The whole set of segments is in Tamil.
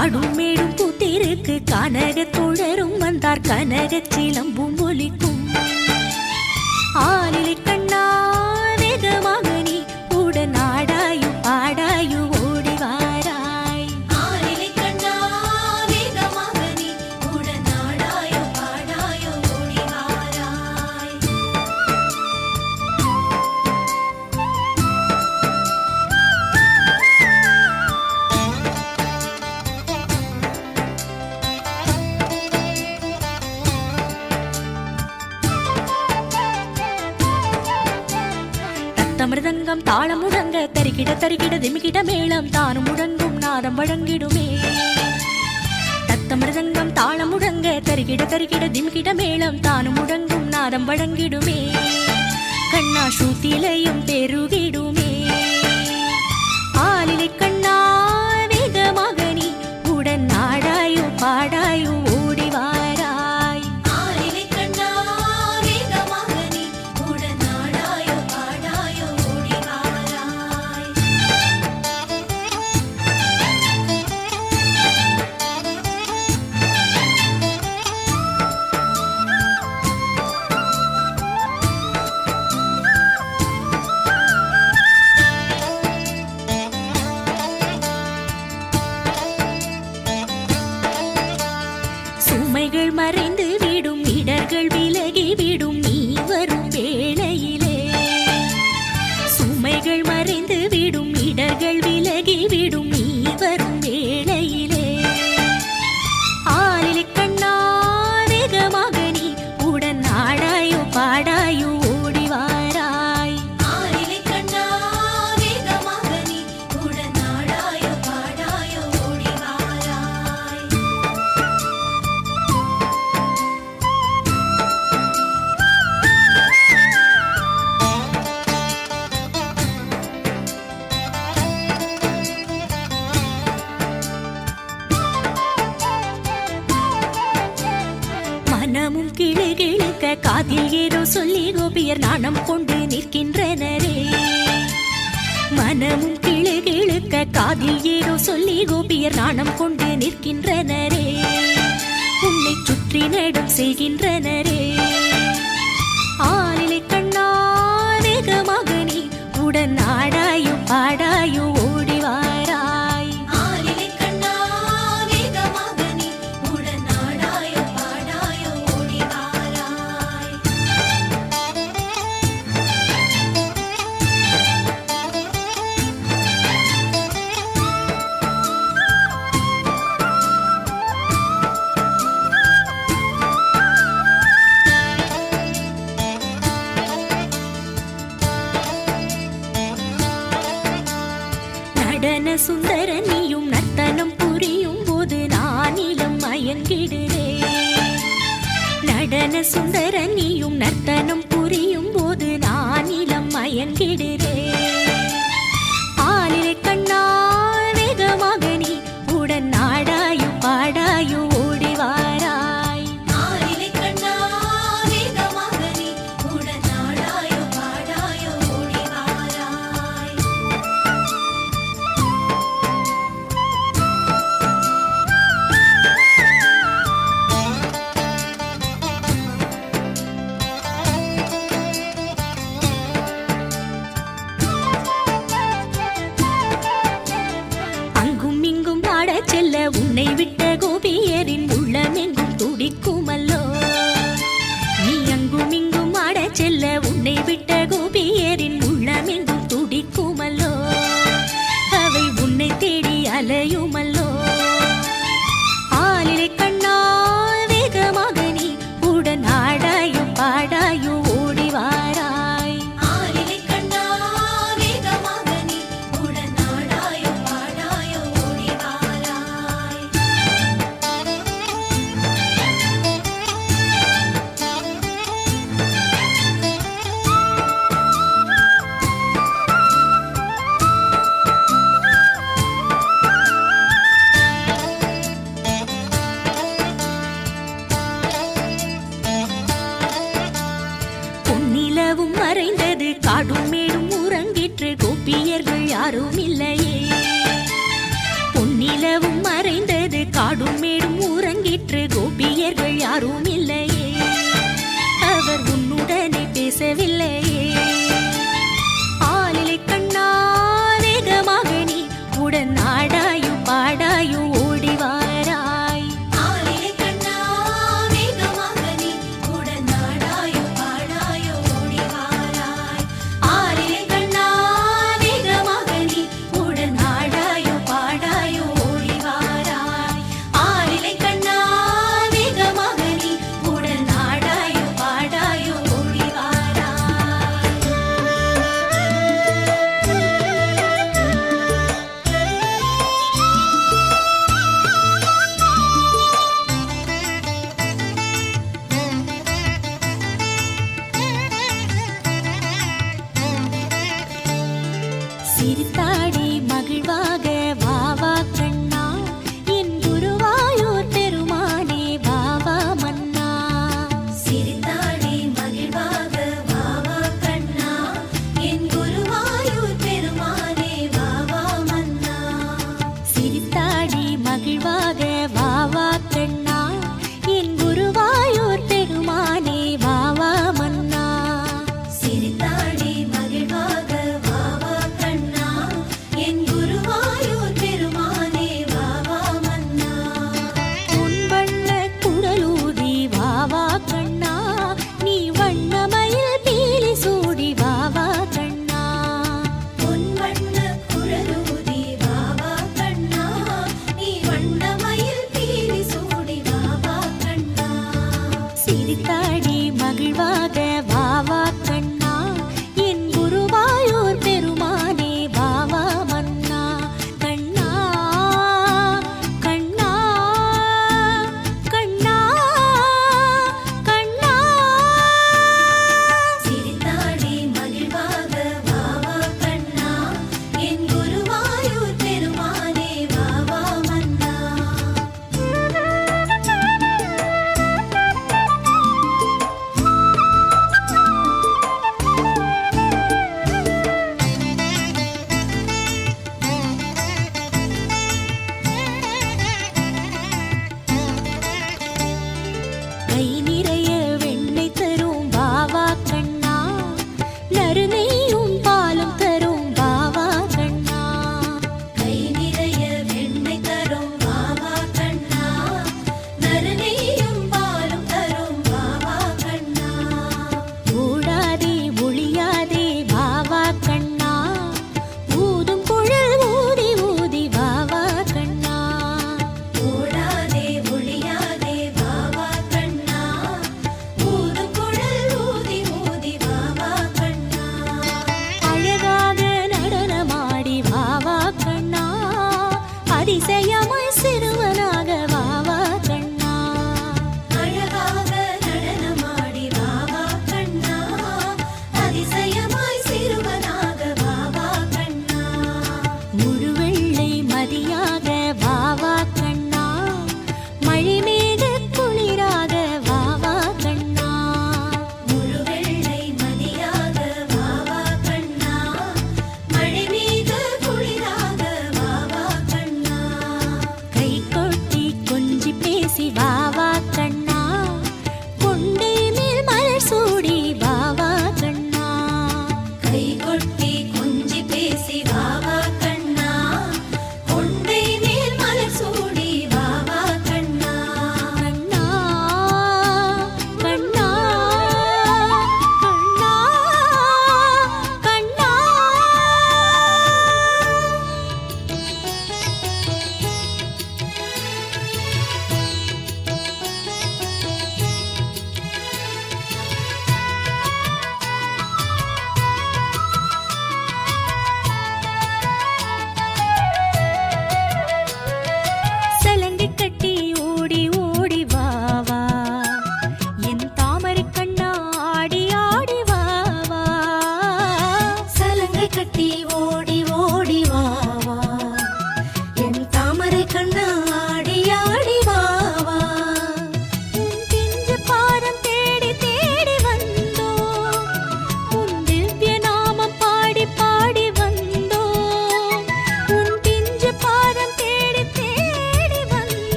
காடும் மேடும் புத்திருக்கு. கனக தோழரும் வந்தார். கனக சிலம்பும் ஒலிக்கும். ஆளிலை கண்ணா தரிக்கிட தரிக்கிட திமிக்கிட மேளம் தானும் முழங்கும் நாதம் வழங்கிடுமே. தத்த மிருதங்கம் தாளம் முழங்க தரிக்கிட தரிக்கிட திமிக்கிட மேளம் தானும் முழங்கும் நாதம் வழங்கிடுமே. கண்ணா சூத்திலையும் பெருகிடுமே. செய்கின்றனர்.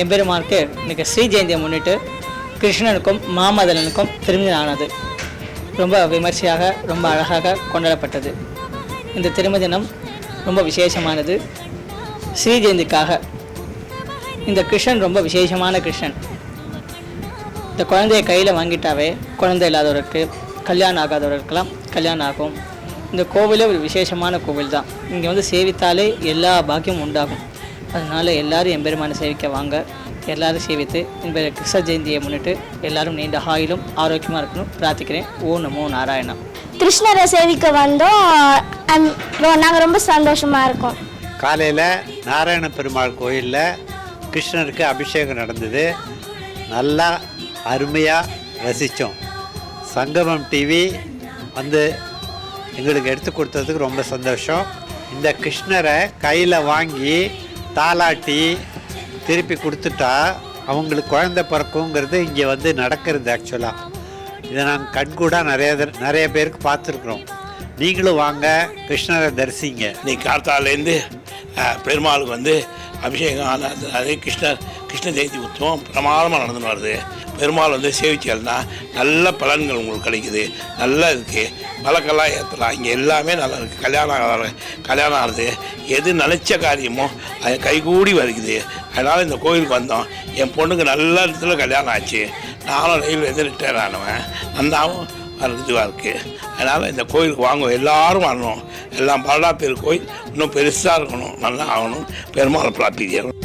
எம்பெருமானுக்கு இன்னைக்கு ஸ்ரீ ஜெயந்தியை முன்னிட்டு கிருஷ்ணனுக்கும் மாமதலனுக்கும் திருமணம் ஆனது. ரொம்ப விமர்சையாக ரொம்ப அழகாக கொண்டாடப்பட்டது. இந்த திருமதினம் ரொம்ப விசேஷமானது. ஸ்ரீ ஜெயந்திக்காக. இந்த கிருஷ்ணன் ரொம்ப விசேஷமான கிருஷ்ணன். இந்த குழந்தைய கையில் வாங்கிட்டாவே குழந்தை இல்லாதவருக்கு கல்யாணம் ஆகாதவர்களுக்கெல்லாம் கல்யாணம் ஆகும். இந்த கோவிலே ஒரு விசேஷமான கோவில் தான். இங்கே வந்து சேவித்தாலே எல்லா பாக்கியமும் உண்டாகும். அதனால எல்லாரும் எம்பெருமானை சேவிக்க வாங்க. எல்லாரும் சேவித்து இந்த கிருஷ்ண ஜெயந்தியை முன்னிட்டு எல்லாரும் நீண்ட ஆயிலும் ஆரோக்கியமாக இருக்கணும். பிரார்த்திக்கிறேன். ஓ நமோ நாராயணா. கிருஷ்ணரை சேவிக்க வந்தோம். நாங்கள் ரொம்ப சந்தோஷமாக இருக்கோம். காலையில் நாராயண பெருமாள் கோயிலில் கிருஷ்ணருக்கு அபிஷேகம் நடந்தது. நல்லா அருமையாக ரசித்தோம் சங்கமம் டிவி வந்து எங்களுக்கு எடுத்து கொடுத்ததுக்கு ரொம்ப சந்தோஷம். இந்த கிருஷ்ணரை கையில் வாங்கி தாலாட்டி திருப்பி கொடுத்துட்டா அவங்களுக்கு குழந்த பிறக்குங்கிறது இங்கே வந்து நடக்கிறது ஆக்சுவலாக இதை நாங்கள் கண்கூடாக நிறைய நிறைய பேருக்கு பார்த்துருக்குறோம். நீங்களும் வாங்க கிருஷ்ணரை தரிசிங்க. இன்னைக்கு கார்த்தாலேருந்து பெருமாளுக்கு வந்து அபிஷேகம் ஆன- அதே கிருஷ்ணர் கிருஷ்ண ஜெயந்தி உற்சவம் பிரமாதமாக நடந்துன்னு வருது பெருமாள் வந்து சேவிச்சல்னா நல்ல பலன்கள் உங்களுக்கு கிடைக்குது. நல்லா இருக்குது வழக்கெல்லாம் ஏற்றலாம் இங்கே எல்லாமே நல்லா இருக்குது கல்யாணம் கல்யாணம் ஆகுது எது நினச்ச காரியமோ அது கைகூடி வருகுது. அதனால் இந்த கோயிலுக்கு வந்தோம். என் பொண்ணுக்கு நல்ல இடத்துல கல்யாணம் ஆச்சு. நானும் ரயில்வேந்து ரிட்டையர் ஆனவன். நல்லாவும் இதுவாக இருக்குது அதனால் இந்த கோயிலுக்கு வாங்க. எல்லாரும் வரணும். எல்லாம் பல்லா பேர் கோயில் இன்னும் பெருசாக இருக்கணும். நல்லா ஆகணும். பெருமாள் பிராப்தியாக